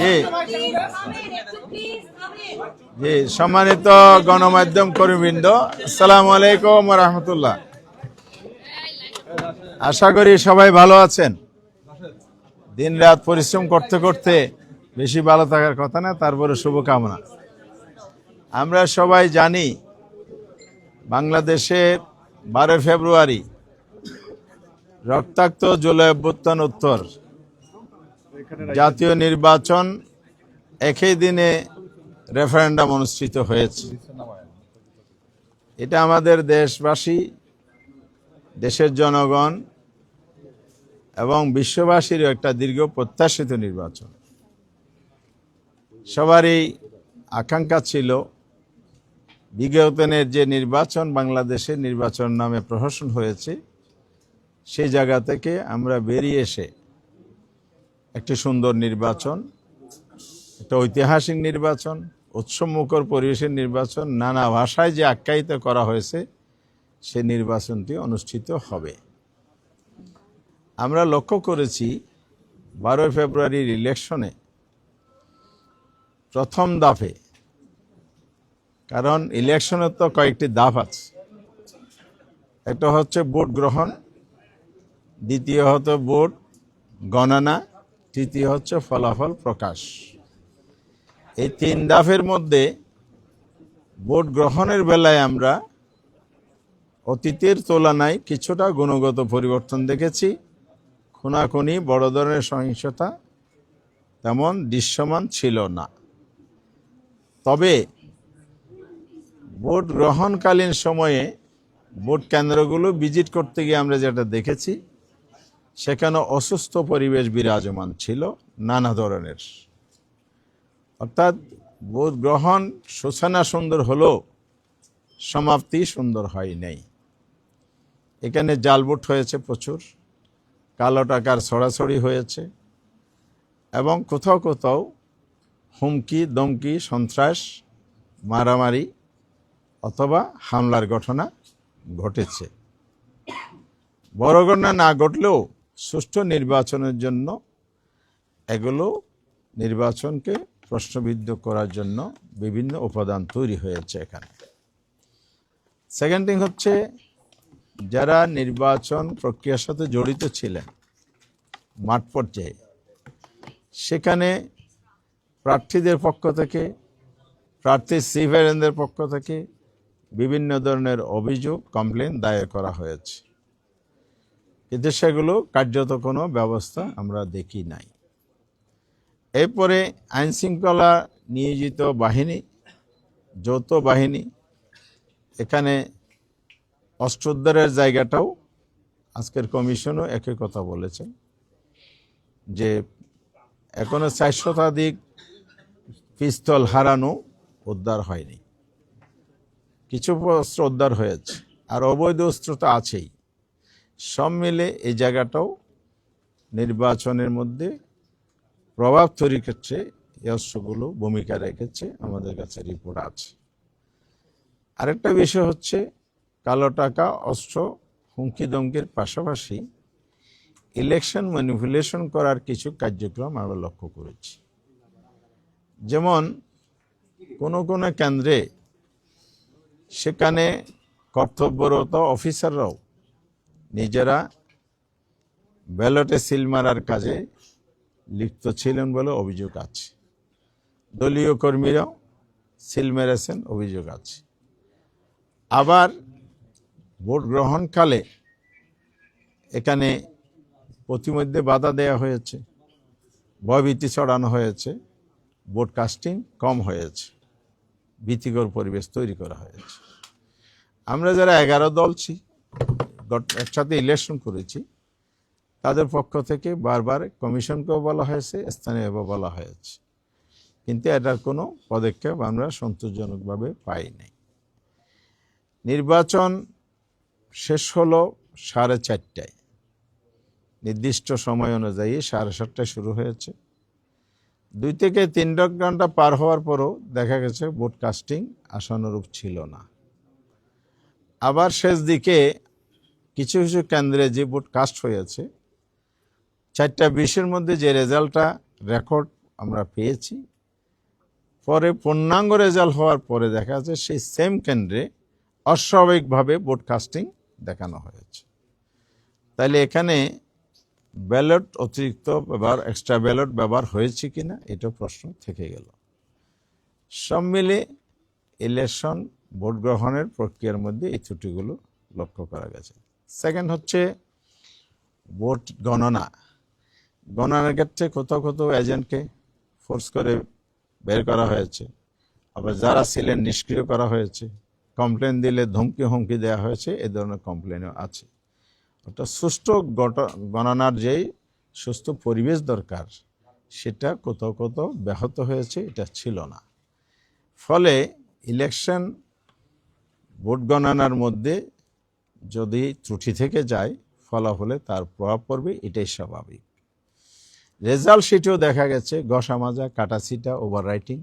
জি। সম্মানিত গণমাধ্যম কর্মীবৃন্দ, আসসালামু আলাইকুম রহমতুল্লাহ আশা করি সবাই ভালো আছেন। দিন রাত পরিশ্রম করতে করতে বেশি ভালো থাকার কথা না, তারপরে শুভকামনা। আমরা সবাই জানি, বাংলাদেশের বারো ফেব্রুয়ারি, রক্তাক্ত জুলাই উত্তর। জাতীয় নির্বাচন একই দিনে রেফারেন্ডাম অনুষ্ঠিত হয়েছে। এটা আমাদের দেশবাসী, দেশের জনগণ এবং বিশ্ববাসীরও একটা দীর্ঘ প্রত্যাশিত নির্বাচন। সবারই আকাঙ্ক্ষা ছিল বিগতনের যে নির্বাচন, বাংলাদেশের নির্বাচন নামে প্রহসন হয়েছে, সেই জায়গা থেকে আমরা বেরিয়ে এসে একটি সুন্দর নির্বাচন, একটা ঐতিহাসিক নির্বাচন উৎসমুখর পরিবেশের নির্বাচন, নানা ভাষায় যে আখ্যায়িত করা হয়েছে, সে নির্বাচনটি অনুষ্ঠিত হবে। আমরা লক্ষ্য করেছি বারোই ফেব্রুয়ারির ইলেকশনে প্রথম দাফে, কারণ ইলেকশনের তো কয়েকটি দাফ আছে। একটা হচ্ছে ভোট গ্রহণ, দ্বিতীয় হতো ভোট গণনা তৃতীয় হচ্ছে ফলাফল প্রকাশ। এই তিন দাফের মধ্যে ভোট গ্রহণের বেলায় আমরা অতীতের তুলনায় কিছুটা গুণগত পরিবর্তন দেখেছি। খুনাখুনি, বড় ধরনের সহিংসতা তেমন দৃশ্যমান ছিল না। তবে ভোট গ্রহণকালীন সময়ে ভোট কেন্দ্রগুলো ভিজিট করতে গিয়ে আমরা যেটা দেখেছি সেখানে অসুস্থ পরিবেশ বিরাজমান ছিল নানা ধরনের। অর্থাৎ ভোট গ্রহণ সূচনা সুন্দর হলেও সমাপ্তি সুন্দর হয় নাই। এখানে জাল ভোট হয়েছে প্রচুর, কালো টাকার ছড়াছড়ি হয়েছে এবং কোথাও কোথাও হুমকি, দমকি, সন্ত্রাস, মারামারি অথবা হামলার ঘটনা ঘটেছে। বড় ঘটনা না ঘটলেও সুষ্ঠু নির্বাচনের জন্য এগুলো নির্বাচনকে প্রশ্নবিদ্ধ করার জন্য বিভিন্ন উপাদান তৈরি হয়েছে এখানে। সেকেন্ড থিং হচ্ছে, যারা নির্বাচন প্রক্রিয়ার সাথে জড়িত ছিলেন, মাঠ পর্যায়ে, সেখানে প্রার্থীদের পক্ষ থেকে, প্রার্থী সিভারেনদের পক্ষ থেকে বিভিন্ন ধরনের অভিযোগ কমপ্লেন দায়ের করা হয়েছে। কিন্তু সেগুলো কার্যত কোনো ব্যবস্থা আমরা দেখি নাই। এরপরে আইন শৃঙ্খলা নিয়োজিত বাহিনী, যৌথ বাহিনী, এখানে অস্ত্রোদ্ধারের জায়গাটাও আজকের কমিশনও একই কথা বলেছেন যে এখনও চার শতাধিক পিস্তল হারানো উদ্ধার হয়নি। কিছু অস্ত্র উদ্ধার হয়েছে আর অবৈধ অস্ত্র তো আছেই। সব মিলে এই জায়গাটাও নির্বাচনের মধ্যে প্রভাব তৈরি করছে অস্ত্রগুলো ভূমিকা রেখেছে, আমাদের কাছে রিপোর্ট আছে। আরেকটা বিষয় হচ্ছে কালো টাকা, অস্ত্র, হুমকি দমকির পাশাপাশি ইলেকশন ম্যানিপুলেশন করার কিছু কার্যক্রম আমরা লক্ষ্য করেছি। যেমন কোনো কোনো কেন্দ্রে সেখানে কর্তব্যরত অফিসাররাও নিজেরা ব্যালটে সিল মারার কাজে লিপ্ত ছিলেন বলে অভিযোগ আছে। দলীয় কর্মীরাও সিল মেরেছেন অভিযোগ আছে। আবার ভোট গ্রহণকালে এখানে প্রতিমধ্যে বাধা দেয়া হয়েছে, ভয়ভীতি ছড়ানো হয়েছে, ভোট কাস্টিং কম হয়েছে, ভীতিকর পরিবেশ তৈরি করা হয়েছে। আমরা যারা এগারো দলছি গত- একসাথে ইলেকশন করেছি। তাদের পক্ষ থেকে বারবার কমিশনকেও বলা হয়েছে স্থানীয়ভাবে বলা হয়েছে। কিন্তু এটার কোনো পদক্ষেপ আমরা সন্তোষজনকভাবে পাই নাই। নির্বাচন শেষ হলো সাড়ে চারটায়। নির্দিষ্ট সময় অনুযায়ী সাড়ে সাতটায় শুরু হয়েছে। দুই থেকে তিন ঘণ্টা পার হওয়ার পরও দেখা গেছে ভোট কাস্টিং আশানুরূপ ছিল না। আবার শেষ দিকে কিছু কিছু কেন্দ্রে যে ভোট কাস্ট হয়েছে, চারটা বিশের মধ্যে যে রেজাল্টটা রেকর্ড আমরা পেয়েছি, পরে পূর্ণাঙ্গ রেজাল্ট হওয়ার পরে দেখা যাচ্ছে সেই সেম কেন্দ্রে অস্বাভাবিকভাবে ব্রডকাস্টিং দেখানো হয়েছে। তাইলে এখানে ব্যালট অতিরিক্ত ব্যবহার এক্সট্রা ব্যালট ব্যবহার হয়েছে কি না এটা প্রশ্ন থেকে গেল। সব মিলে ইলেকশন ভোট গ্রহণের প্রক্রিয়ার মধ্যে এই ত্রুটিগুলো লক্ষ্য করা গেছে। সেকেন্ড হচ্ছে ভোট গণনা। গণনার ক্ষেত্রে কোথাও কোথাও এজেন্টকে ফোর্স করে বের করা হয়েছে। আবার যারা ছিলেন নিষ্ক্রিয় করা হয়েছে কমপ্লেন দিলে ধমকি হুমকি দেওয়া হয়েছে, এ ধরনের কমপ্লেনও আছে। অর্থাৎ সুষ্ঠু গণনার যেই সুস্থ পরিবেশ দরকার, সেটা কোথাও কোথাও ব্যাহত হয়েছে, এটা ছিল না। ফলে ইলেকশন ভোট গণনার মধ্যে যদি ত্রুটি থেকে যায় ফলাফলে তার প্রভাব পড়বে এটাই স্বাভাবিক। রেজাল্ট শিটেও দেখা গেছে গসা মাজা কাটাছিটা ওভার রাইটিং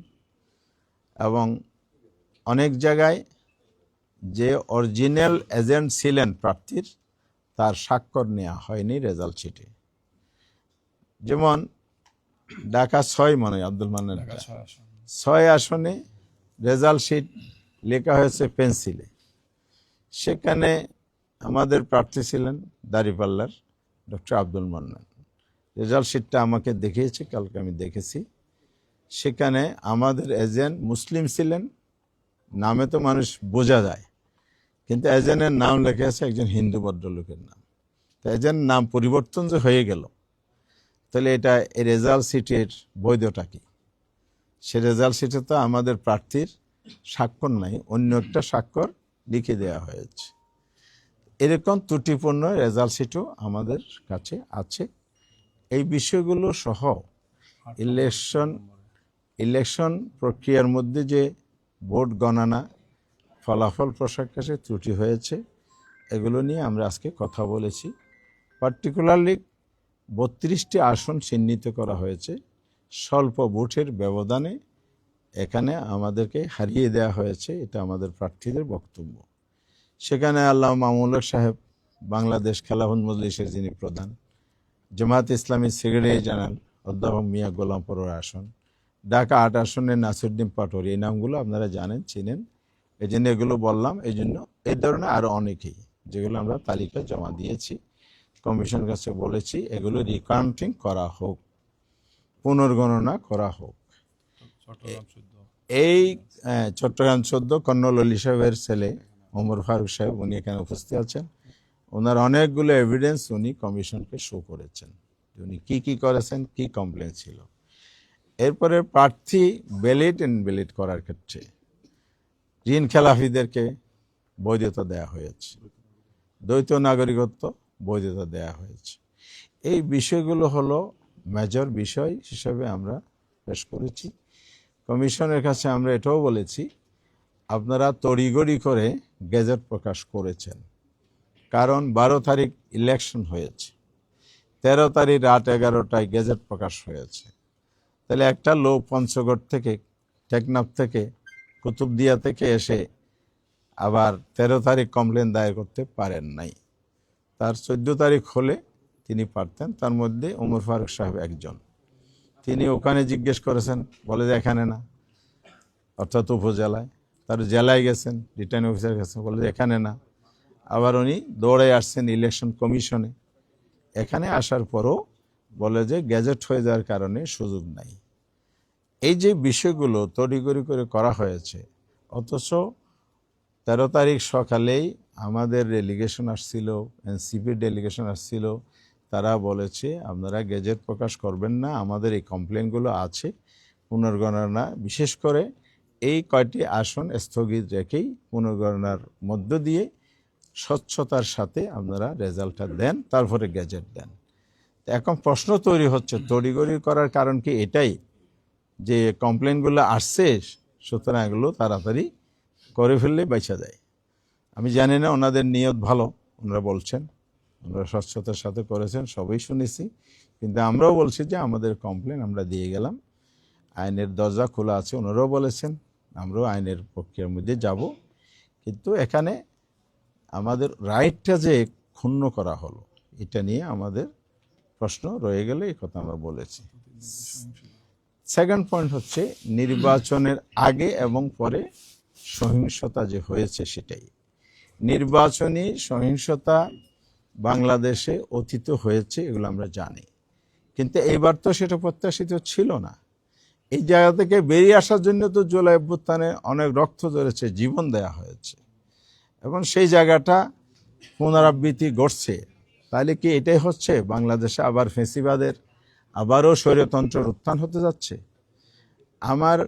এবং অনেক জায়গায় যে অরিজিনাল এজেন্ট ছিলেন প্রার্থীর তার স্বাক্ষর নেওয়া হয়নি রেজাল্ট শিটে যেমন ঢাকা ছয় মনে হয় আব্দুল মান্নান ছয় আসনে। রেজাল্ট শিট লেখা হয়েছে পেন্সিলে সেখানে আমাদের প্রার্থী ছিলেন দাঁড়িপাল্লার ডক্টর আব্দুল মান্নান। রেজাল্ট শিটটা আমাকে দেখিয়েছে, কালকে আমি দেখেছি। সেখানে আমাদের এজেন্ট মুসলিম ছিলেন, নামে তো মানুষ বোঝা যায়, কিন্তু এজেন্টের নাম লেখা আছে একজন হিন্দু ভদ্রলোকের নাম। তো এজেন্ট নাম পরিবর্তন যে হয়ে গেল, তাহলে এটা, এই রেজাল্ট সিটের বৈধটা কি? সে রেজাল্ট সিটে তো আমাদের প্রার্থীর স্বাক্ষর নাই, অন্য একটা স্বাক্ষর লিখে দেওয়া হয়েছে। এরকম ত্রুটিপূর্ণ রেজাল্ট সিটও আমাদের কাছে আছে। এই বিষয়গুলো সহ ইলেকশন ইলেকশন প্রক্রিয়ার মধ্যে যে ভোট গণনা ফলাফল প্রকাশে ত্রুটি হয়েছে, এগুলো নিয়ে আমরা আজকে কথা বলেছি। পার্টিকুলারলি বত্রিশটি আসন চিহ্নিত করা হয়েছে। স্বল্প ভোটের ব্যবধানে এখানে আমাদেরকে হারিয়ে দেওয়া হয়েছে, এটা আমাদের প্রার্থীদের বক্তব্য। সেখানে আল্লাহ মামুল্লাহ সাহেব বাংলাদেশ খেলাফত মজলিসের যিনি প্রধান জামাত ইসলামী সেক্রেটারি জেনারেল অধ্যাপক মিয়া গোলাম পরোর আসন ঢাকা আট আসনে নাসিরুদ্দিন পাটোয়ারি এই নামগুলো আপনারা জানেন চিনেন। এই জন্য এগুলো বললাম এই জন্য এই ধরনের আরও অনেকেই যেগুলো আমরা তালিকা জমা দিয়েছি কমিশন কাছে বলেছি এগুলো রিকাউন্টিং করা হোক পুনর্গণনা করা হোক। এই আহ, চট্টগ্রাম চোদ্দ কর্নল অলি সাহেবের ছেলে ওমর ফারুক সাহেব উনি এখানে উপস্থিত আছেন। ওনার অনেকগুলো এভিডেন্স উনি কমিশনকে শো করেছেন উনি কি কি করেছেন, কি কমপ্লেন ছিল। এরপরে প্রার্থী ব্যালেট এন্ড ব্যালেট করার ক্ষেত্রে ঋণ খেলাফিদেরকে বৈধতা দেওয়া হয়েছে। দ্বৈত নাগরিকত্ব বৈধতা দেওয়া হয়েছে। এই বিষয়গুলো হলো মেজর বিষয় হিসেবে আমরা পেশ করেছি। কমিশনের কাছে আমরা এটাও বলেছি আপনারা তড়িগড়ি করে গেজেট প্রকাশ করেছেন। কারণ বারো তারিখ ইলেকশন হয়েছে। তেরো তারিখ রাত এগারোটায় গেজেট প্রকাশ হয়েছে। তাহলে একটা লোক পঞ্চগড় থেকে, টেকনাফ থেকে, কুতুবদিয়া থেকে এসে আবার তেরো তারিখ কমপ্লেন দায়ের করতে পারেন নাই। তার চোদ্দ তারিখ হলে তিনি পারতেন, তার মধ্যে উমর ফারুক সাহেব একজন। তিনি ওখানে জিজ্ঞেস করেছেন, বলে যে এখানে না, অর্থাৎ উপজেলায়। তার জেলায় গেছেন রিটার্নিং অফিসার গেছেন বলে এখানে না। আবার উনি দৌড়ে আসছেন ইলেকশন কমিশনে এখানে আসার পরও বলে যে গ্যাজেট হয়ে যাওয়ার কারণে সুযোগ নাই। এই যে বিষয়গুলো তড়িগড়ি করে করা হয়েছে, অথচ তেরো তারিখ সকালেই আমাদের ডেলিগেশন আসছিল এনসিপির ডেলিগেশন আসছিল। তারা বলেছে, আপনারা গেজেট প্রকাশ করবেন না, আমাদের এই কমপ্লেনগুলো আছে, পুনর্গণনা। বিশেষ করে এই কয়টি আসন স্থগিত রেখেই পুনর্গণনার মধ্য দিয়ে স্বচ্ছতার সাথে আপনারা রেজাল্টটা দেন, তারপরে গ্যাজেট দেন। এখন প্রশ্ন তৈরি হচ্ছে তড়িগড়ি করার কারণ কি এটাই? যে কমপ্লেনগুলো আসছে, সুতরাং এগুলো তাড়াতাড়ি করে ফেললে বেঁচে যায়। আমি জানি না ওনাদের নিয়ত ভালো, ওনারা বলছেন, ওনারা স্বচ্ছতার সাথে করেছেন, সবই শুনেছি। কিন্তু আমরাও বলছি যে আমাদের কমপ্লেন আমরা দিয়ে গেলাম। আইনের দরজা খোলা আছে, ওনারাও বলেছেন। আমরাও আইনের প্রক্রিয়ার মধ্যে যাব। কিন্তু এখানে আমাদের রাইটটা যে ক্ষুণ্ণ করা হলো, এটা নিয়ে আমাদের প্রশ্ন রয়ে গেলে এই কথা আমরা বলেছি। সেকেন্ড পয়েন্ট হচ্ছে নির্বাচনের আগে এবং পরে সহিংসতা যে হয়েছে সেটাই। নির্বাচনী সহিংসতা বাংলাদেশে অতীত হয়েছে, এগুলো আমরা জানি। কিন্তু এইবার তো সেটা প্রত্যাশিত ছিল না। এই জায়গা থেকে বেরিয়ে আসার জন্য তো জুলাই অভ্যুত্থানে অনেক রক্ত ধরেছে জীবন দেয়া হয়েছে। এবং সেই জায়গাটা পুনরাবৃত্তি ঘটছে। তাহলে কি এটাই হচ্ছে? বাংলাদেশে আবার ফেসিবাদের আবারও স্বৈরতন্ত্রের উত্থান হতে যাচ্ছে। আমার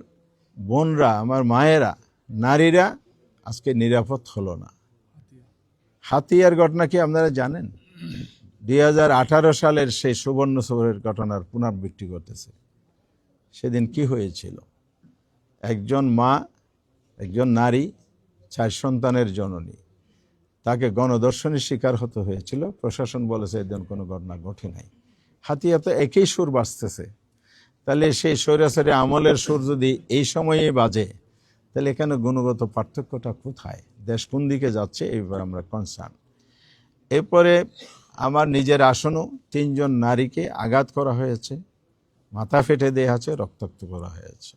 বোনরা, আমার মায়েরা, নারীরা আজকে নিরাপদ হলো না। হাতিয়ার ঘটনা কি আপনারা জানেন? দুই হাজার আঠারো সালের সেই সুবর্ণ ঘটনার পুনরাবৃত্তি ঘটেছে। সেদিন কি হয়েছিল? একজন মা, একজন নারী, চার সন্তানের জননী। তাকে গণদর্শনের শিকার হতে হয়েছিল। প্রশাসন বলেছে, এদিন কোনো ঘটনা ঘটে নাই। হাতিয়া তো একই সুর বাজতেছে। তাহলে সেই স্বৈরাচারী আমলের সুর যদি এই সময়ে বাজে, তাহলে এখানে গুণগত পার্থক্যটা কোথায়? দেশ কোন দিকে যাচ্ছে, এইবার আমরা কনসার্ন এরপরে আমার নিজের আসনও তিনজন নারীকে আঘাত করা হয়েছে। মাথা ফেটে দেওয়া আছে, রক্তাক্ত করা হয়েছে।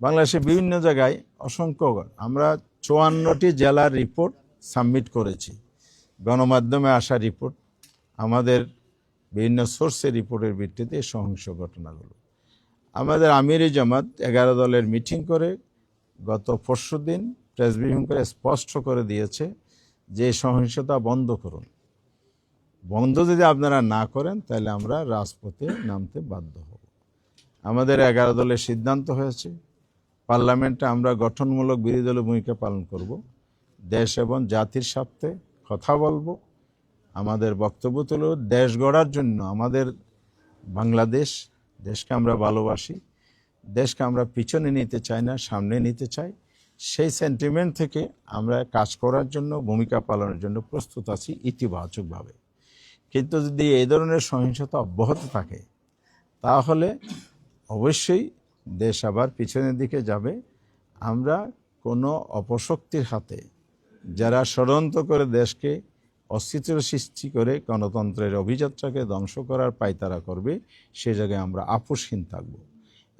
বাংলাদেশে বিভিন্ন জায়গায় অসংখ্য, আমরা চুয়ান্নটি জেলার রিপোর্ট সাবমিট করেছি। গণমাধ্যমে আসা রিপোর্ট, আমাদের বিভিন্ন সোর্সের রিপোর্টের ভিত্তিতে সহিংস ঘটনাগুলো। আমাদের আমিরি জামাত এগারো দলের মিটিং করে গত পরশু দিন প্রেস ব্রিফিং করে স্পষ্ট করে দিয়েছে যে সহিংসতা বন্ধ করুন। বন্ধ যদি আপনারা না করেন, তাহলে আমরা রাজপথে নামতে বাধ্য হব। আমাদের এগারো দলের সিদ্ধান্ত হয়েছে। পার্লামেন্টে আমরা গঠনমূলক বিরোধী দলের ভূমিকা পালন করব। দেশ এবং জাতির স্বার্থে কথা বলব। আমাদের বক্তব্য তুলো দেশ গড়ার জন্য আমাদের বাংলাদেশ দেশকে আমরা ভালোবাসি, দেশকে আমরা পিছনে নিতে চাই না, সামনে নিতে চাই। সেই সেন্টিমেন্ট থেকে আমরা কাজ করার জন্য, ভূমিকা পালনের জন্য প্রস্তুত আছি ইতিবাচকভাবে। কিন্তু যদি এই ধরনের সহিংসতা অব্যাহত থাকে, তাহলে অবশ্যই দেশ আবার পিছনের দিকে যাবে। আমরা কোনো অপশক্তির হাতে যারা ষড়যন্ত্র করে দেশকে অস্তিত্ব সৃষ্টি করে গণতন্ত্রের অভিযাত্রাকে ধ্বংস করার পায়তারা করবে, সে জায়গায় আমরা আপোষহীন থাকব।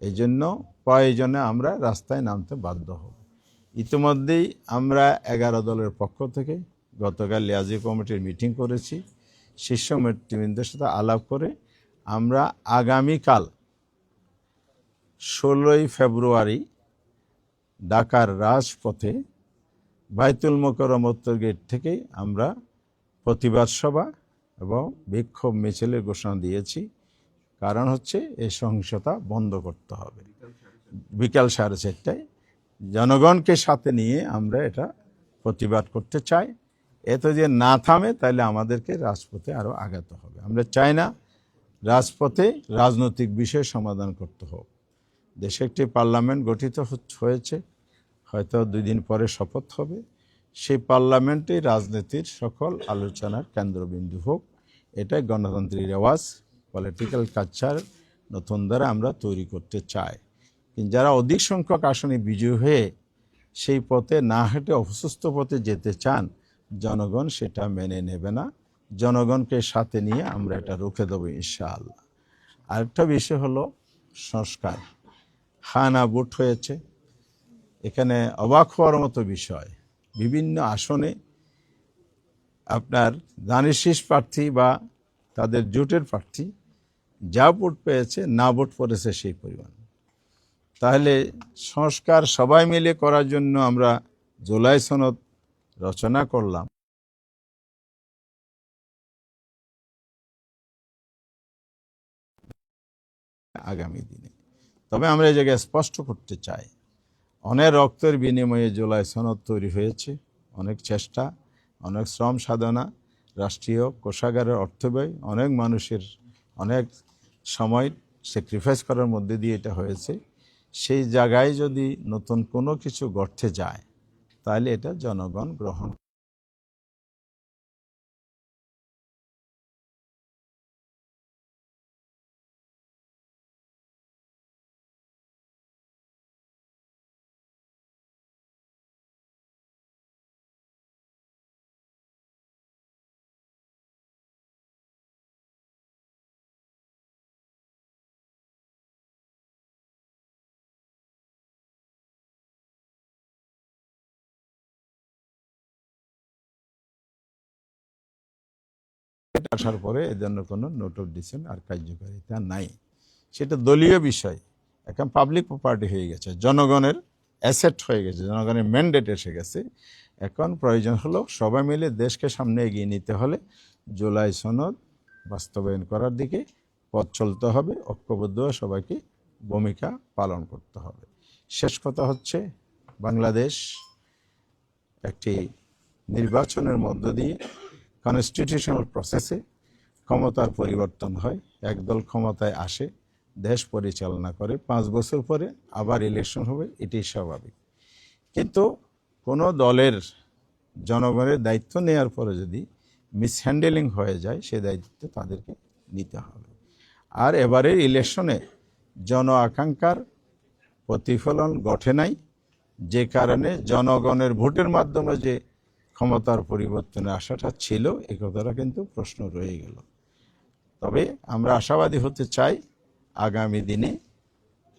এই জন্য প্রয়োজনে আমরা রাস্তায় নামতে বাধ্য হব। ইতিমধ্যেই আমরা এগারো দলের পক্ষ থেকে গতকাল লিয়াজি কমিটির মিটিং করেছি। শীর্ষ নেতৃবৃন্দের সাথে আলাপ করে আমরা আগামীকাল ষোলোই ফেব্রুয়ারি ঢাকার রাজপথে বাইতুল মোকরম গেট থেকে আমরা প্রতিবাদ সভা এবং বিক্ষোভ মিছিলের ঘোষণা দিয়েছি। কারণ হচ্ছে এই সহিংসতা বন্ধ করতে হবে। বিকাল সাড়ে চারটায় জনগণকে সাথে নিয়ে আমরা এটা প্রতিবাদ করতে চাই। এত যে না থামে তাহলে আমাদেরকে রাজপথে আরও আগাতে হবে। আমরা চাই না রাজপথে রাজনৈতিক বিষয় সমাধান করতে হোক। দেশে একটি পার্লামেন্ট গঠিত হয়েছে, হয়তো দুই দিন পরে শপথ হবে। সেই পার্লামেন্টে রাজনীতির সকল আলোচনার কেন্দ্রবিন্দু হোক। এটাই গণতান্ত্রিক রেওয়াজ পলিটিক্যাল কালচার নতুন দ্বারা আমরা তৈরি করতে চাই। কিন্তু যারা অধিক সংখ্যক আসনে বিজয়ী হয়ে সেই পথে না হেঁটে অসুস্থ পথে যেতে চান, জনগণ সেটা মেনে নেবে না। জনগণকে সাথে নিয়ে আমরা এটা রুখে দেবো ইনশাআল্লাহ। আরেকটা বিষয় হলো সংস্কার। খানা বুট হয়েছে। এখানে অবাক হওয়ার মতো বিষয়। বিভিন্ন আসনে আপনার দানের শীষ প্রার্থী বা তাদের জোটের প্রার্থী যা ভোট পেয়েছে, না ভোট পড়েছে সেই পরিমাণ। তাহলে সংস্কার সবাই মিলে করার জন্য আমরা জুলাই সনদ রচনা করলাম। আগামী দিনে। তবে আমরা এই জায়গায় স্পষ্ট করতে চাই, অনেক রক্তের বিনিময়ে জুলাই সনদ তৈরি হয়েছে, অনেক চেষ্টা, অনেক শ্রম সাধনা, রাষ্ট্রীয় কোষাগারের অর্থ ব্যয়, অনেক মানুষের অনেক সময় স্যাক্রিফাইস করার মধ্যে দিয়ে এটা হয়েছে। সেই জায়গায় যদি নতুন কোনো কিছু গড়তে যায়, তাহলে এটা জনগণ গ্রহণ এটা আসার পরে এ জন্য কোনো নোট অফ ডিসেন্ট আর কার্যকারিতা নাই। সেটা দলীয় বিষয়। এখন পাবলিক প্রপার্টি হয়ে গেছে, জনগণের অ্যাসেট হয়ে গেছে, জনগণের ম্যান্ডেট এসে গেছে। এখন প্রয়োজন হলো সবাই মিলে দেশকে সামনে এগিয়ে নিতে হলে জুলাই সনদ বাস্তবায়ন করার দিকে পথ চলতে হবে, ঐক্যবদ্ধ সবাইকে ভূমিকা পালন করতে হবে। শেষ কথা হচ্ছে বাংলাদেশ একটি নির্বাচনের মধ্য দিয়ে কনস্টিটিউশনাল প্রসেসে ক্ষমতার পরিবর্তন হয়, একদল ক্ষমতায় আসে, দেশ পরিচালনা করে, পাঁচ বছর পরে আবার ইলেকশন হবে এটি স্বাভাবিক। কিন্তু কোনো দলের জনগণের দায়িত্ব নেওয়ার পরে যদি মিসহ্যান্ডেলিং হয়ে যায়, সে দায়িত্ব তাদেরকে নিতে হবে। আর এবারের ইলেকশনে জন আকাঙ্ক্ষার প্রতিফলন ঘটে নাই, যে কারণে জনগণের ভোটের মাধ্যমে যে ক্ষমতার পরিবর্তনে আসাটা ছিল, এ কথাটা কিন্তু প্রশ্ন রয়ে গেল। তবে আমরা আশাবাদী হতে চাই, আগামী দিনে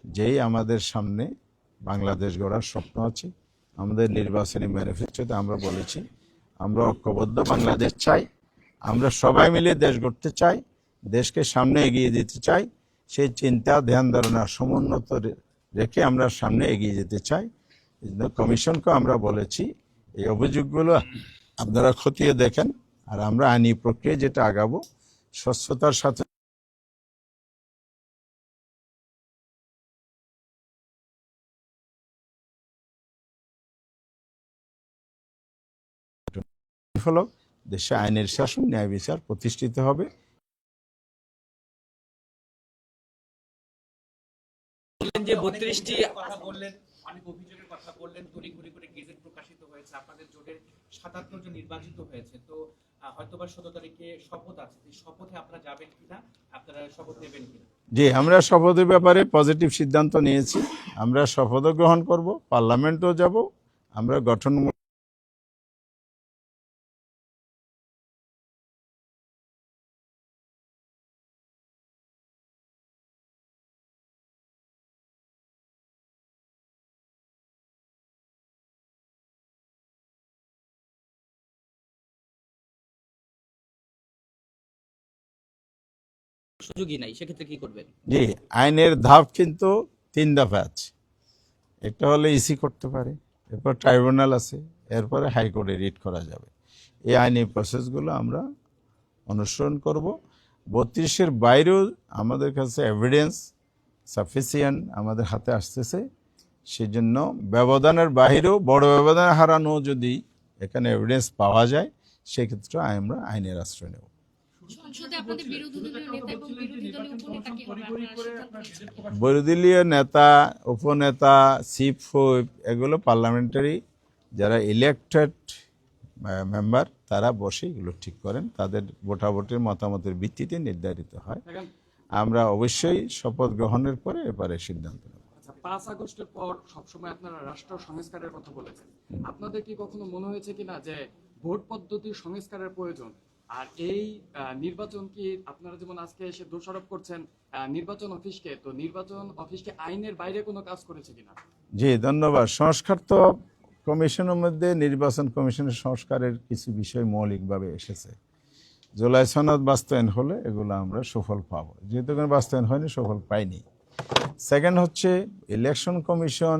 যেই আমাদের সামনে বাংলাদেশ গড়ার স্বপ্ন আছে, আমাদের নির্বাচনী ম্যানিফেস্টোতে আমরা বলেছি, আমরা ঐক্যবদ্ধ বাংলাদেশ চাই, আমরা সবাই মিলে দেশ গড়তে চাই, দেশকে সামনে এগিয়ে দিতে চাই, সেই চিন্তা, ধ্যান, ধারণা সমুন্নত রেখে আমরা সামনে এগিয়ে যেতে চাই। কমিশনকে আমরা বলেছি এই অভিযোগগুলো আপনারা খতিয়ে দেখেন আর আমরা আইনি প্রক্রিয়া যেটা আগাবো স্বচ্ছতার সাথে ফলক দেশে আইনের শাসন ন্যায় বিচার প্রতিষ্ঠিত হবে। যে বত্রিশটি কথা বললেন। অনেক অভিযোগের কথা বললেন তড়িঘড়ি করে গেজেট প্রকাশিত হয়েছে, আপনাদের জোটের সাতাত্তর জন নির্বাচিত হয়েছে। তো হয়তোবা ষোলো তারিখে শপথ আছে শপথে আপনারা যাবেন কিনা? আপনারা শপথ নেবেন কিনা? জি, আমরা শপথের ব্যাপারে পজিটিভ সিদ্ধান্ত নিয়েছি। আমরা শপথও গ্রহণ করব, পার্লামেন্টও যাব, আমরা গঠন সুযোগই নাই, সেক্ষেত্রে কি করবেন? জি, আইনের ধাপ কিন্তু তিন দফা আছে। একটা হলে ইসি করতে পারে, এরপর ট্রাইব্যুনাল আছে, এরপরে হাইকোর্টে রিট করা যাবে। এই আইনি প্রসেসগুলো আমরা অনুসরণ করব। বত্রিশের বাইরেও আমাদের কাছে এভিডেন্স সাফিসিয়েন্ট আমাদের হাতে আসতেছে। সেজন্য ব্যবধানের বাহিরেও বড় ব্যবধান হারানো যদি এখানে এভিডেন্স পাওয়া যায়, সেক্ষেত্রে আমরা আইনের আশ্রয় নেব। বিরোধী নেতা উপনেতা চিফ হুইপ এগুলো পার্লামেন্টারি যারা ইলেকটেড মেম্বার তারা বসে এগুলো ঠিক করেন। তাদের ভোটাভোটের মতামতের ভিত্তিতে নির্ধারিত হয়। আমরা অবশ্যই শপথ গ্রহণের পরে এবারে সিদ্ধান্ত নেব। আচ্ছা পাঁচ আগস্টের পর সবসময় আপনারা রাষ্ট্র সংস্কারের কথা বলেছেন। আপনাদের কি কখনো মনে হয়েছে কিনা যে ভোট পদ্ধতির সংস্কারের প্রয়োজন? আর এই আহ, নির্বাচন কি আপনারা যেমন আজকে এসে দোষারোপ করছেন নির্বাচন অফিসকে তো নির্বাচন অফিসকে আইনের বাইরে কোনো কাজ করেছে কিনা? জি ধন্যবাদ। সংস্কার তো কমিশনের মধ্যে নির্বাচন কমিশনের সংস্কারের কিছু বিষয় মৌলিকভাবে এসেছে। জুলাই সনদ বাস্তবায়ন হলে এগুলো আমরা সফল পাবো। যেহেতু কোনো বাস্তবায়ন হয়নি সফল পাইনি। সেকেন্ড হচ্ছে ইলেকশন কমিশন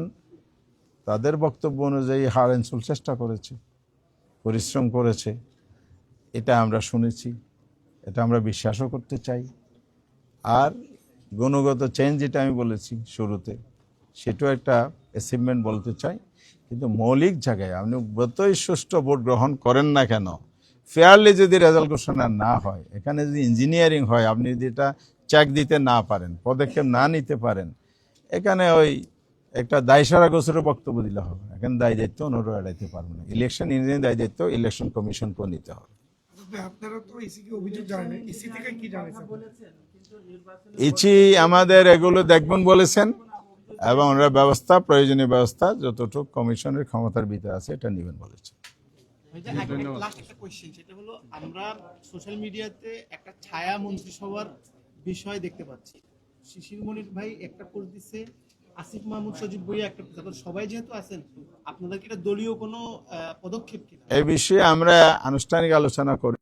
তাদের বক্তব্য অনুযায়ী হার এনসুল চেষ্টা করেছে পরিশ্রম করেছে। এটা আমরা শুনেছি, এটা আমরা বিশ্বাসও করতে চাই। আর গুণগত চেঞ্জ যেটা আমি বলেছি শুরুতে, সেটাও একটা অ্যাচিভমেন্ট বলতে চাই। কিন্তু মৌলিক জায়গায় আপনি যতই সুষ্ঠু ভোট গ্রহণ করেন না কেন ফেয়ারলি যদি রেজাল্ট ঘোষণা না হয়, এখানে যদি ইঞ্জিনিয়ারিং হয়, আপনি যদি এটা চেক দিতে না পারেন, পদক্ষেপ না নিতে পারেন, এখানে ওই একটা দায়সারা গোছরের বক্তব্য দিলে হবে। এখানে দায় দায়িত্ব অন্যরা এড়াইতে পারবে না। ইলেকশন ইঞ্জিনিয়ারিং দায় দায়িত্ব ইলেকশন কমিশনকেও নিতে হবে। আপনারা তো ইসিকে অভিযোগ জানেন ইসি থেকে কি জানেন ইচি আমাদের এগুলো দেখবেন বলেছেন এবং ওনারা ব্যবস্থা প্রয়োজনীয় ব্যবস্থা যতটুকু কমিশনের ক্ষমতার ভিতরে আছে এটা নেবেন বলেছেন। লাস্ট একটা কোয়েশ্চেন সেটা হলো আমরা সোশ্যাল মিডিয়াতে একটা ছায়া মন্ত্রিসভার বিষয় দেখতে পাচ্ছি। শিশির মনির ভাই একটা পোস্ট দিচ্ছে আসিফ মাহমুদ সজীব বই একটা সবাই যেহেতু আছেন আপনাদের কি দলীয় কোনো পদক্ষেপ কি এই বিষয়ে আমরা আনুষ্ঠানিক আলোচনা করি।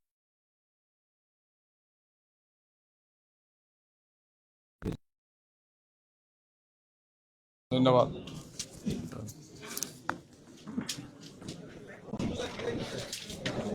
ধন্যবাদ।